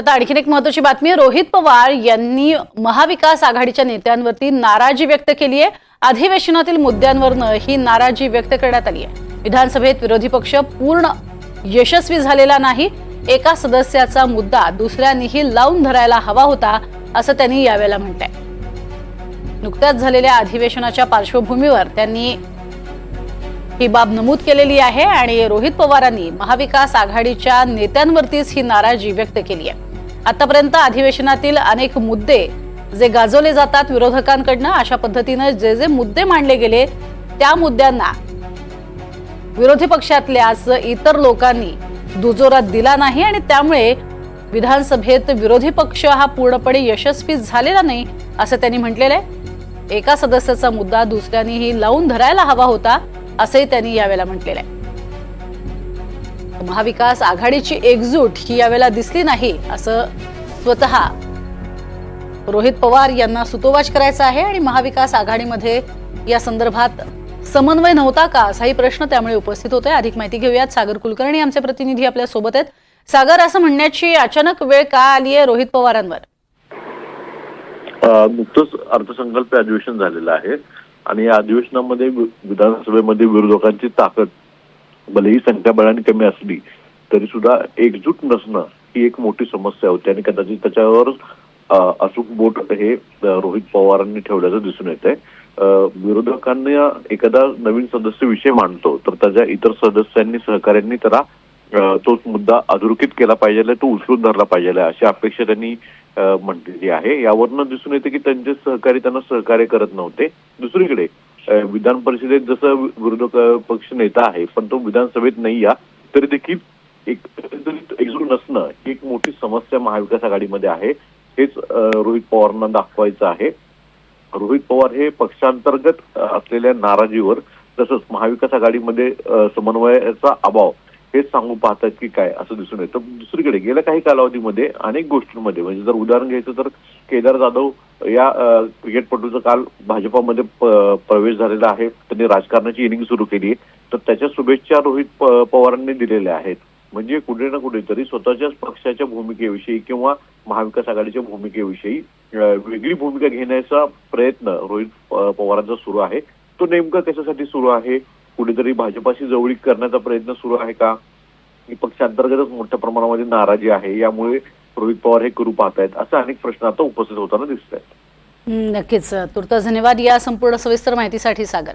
आता आणखीन एक महत्वाची बातमी रोहित पवार यांनी महाविकास आघाडीच्या नेत्यांवरती नाराजी व्यक्त केली आहे. अधिवेशनातील मुद्द्यांवरनं ही नाराजी व्यक्त करण्यात आली आहे. विधानसभेत विरोधी पक्ष पूर्ण यशस्वी झालेला नाही. एका सदस्याचा मुद्दा दुसऱ्यांनीही लावून धरायला हवा होता असं त्यांनी यावेळेला म्हटलंय नुकत्याच झालेल्या अधिवेशनाच्या पार्श्वभूमीवर त्यांनी ही बाब नमूद केलेली आहे आणि रोहित पवारांनी महाविकास आघाडीच्या नेत्यांवरतीच ही नाराजी व्यक्त केली आहे. आतापर्यंत अधिवेशनातील अनेक मुद्दे जे गाजवले जातात विरोधकांकडनं अशा पद्धतीनं जे जे मुद्दे मांडले गेले त्या मुद्द्यांना विरोधी पक्षातल्याच इतर लोकांनी दुजोरा दिला नाही आणि त्यामुळे विधानसभेत विरोधी पक्ष हा पूर्णपणे यशस्वी झालेला नाही असं त्यांनी म्हटलेलं आहे. एका सदस्याचा मुद्दा दुसऱ्यांनीही लावून धरायला हवा होता असंही त्यांनी यावेळेला म्हटलेलं आहे. महाविकास आघाडीची एकजूट ही यावेळेला दिसली नाही असं स्वतः रोहित पवार यांना सुतोवाच करायचा आहे आणि महाविकास आघाडीमध्ये या संदर्भात समन्वय नव्हता का असाही प्रश्न त्यामुळे उपस्थित होतोय. अधिक माहिती घेऊयात. सागर कुलकर्णी आमचे प्रतिनिधी आपल्यासोबत आहेत. सागर असं म्हणण्याची अचानक वेळ का आली आहे रोहित पवारांवर? नुकतंच अर्थसंकल्प अधिवेशन झालेलं आहे आणि या अधिवेशनामध्ये विधानसभेमध्ये विरोधकांची ताकद भलेही संख्याबळाने कमी असली तरी सुद्धा एकजूट नसणं ही एक मोठी समस्या होती. आणि कदाचित त्याच्यावर अचूक बोट हे रोहित पवारांनी ठेवल्याचं दिसून येत आहे विरोधकांना एखादा नवीन सदस्य विषय मांडतो तर त्याच्या इतर सदस्यांनी सहकाऱ्यांनी त्याला तोच मुद्दा अधोरेखित केला पाहिजे तो उचलून धरला पाहिजे. अशी अपेक्षा त्यांनी म्हटलेली आहे. यावरनं दिसून येते की त्यांचे सहकारी त्यांना सहकार्य करत नव्हते. दुसरीकडे विधान परिषदेत जसं विरोधक पक्ष नेता आहे पण तो विधानसभेत नाही या तरी देखील एक एकजूट नसणं ही एक मोठी समस्या महाविकास आघाडीमध्ये आहे. हेच रोहित पवारांना दाखवायचं आहे. रोहित पवार हे पक्षांतर्गत असलेल्या नाराजीवर तसंच महाविकास आघाडीमध्ये समन्वयाचा अभाव हेच सांगू पाहतात की काय असं दिसून येतं. दुसरीकडे गेल्या काही कालावधीमध्ये अनेक गोष्टींमध्ये म्हणजे जर उदाहरण घ्यायचं तर केदार जाधव या क्रिकेटपटूचा काल भाजपामध्ये प्रवेश झालेला आहे. त्यांनी राजकारणाची इनिंग सुरू केली आहे. तर त्याच्या शुभेच्छा रोहित पवारांनी दिलेल्या आहेत. म्हणजे कुठे ना कुठेतरी स्वतःच्याच पक्षाच्या भूमिकेविषयी किंवा महाविकास आघाडीच्या भूमिकेविषयी वेगळी भूमिका घेण्याचा प्रयत्न रोहित पवारांचा सुरू आहे. तो नेमका कशासाठी सुरू आहे? कुठेतरी भाजपाशी जवळीक करण्याचा प्रयत्न सुरू आहे का? ही पक्षांतर्गतच मोठ्या प्रमाणामध्ये नाराजी आहे. यामुळे रोहित पवार हे करू पाहतायत असे अनेक प्रश्न आता उपस्थित होताना दिसत आहेत. नक्कीच. तुर्त धन्यवाद या संपूर्ण सविस्तर माहितीसाठी सागर.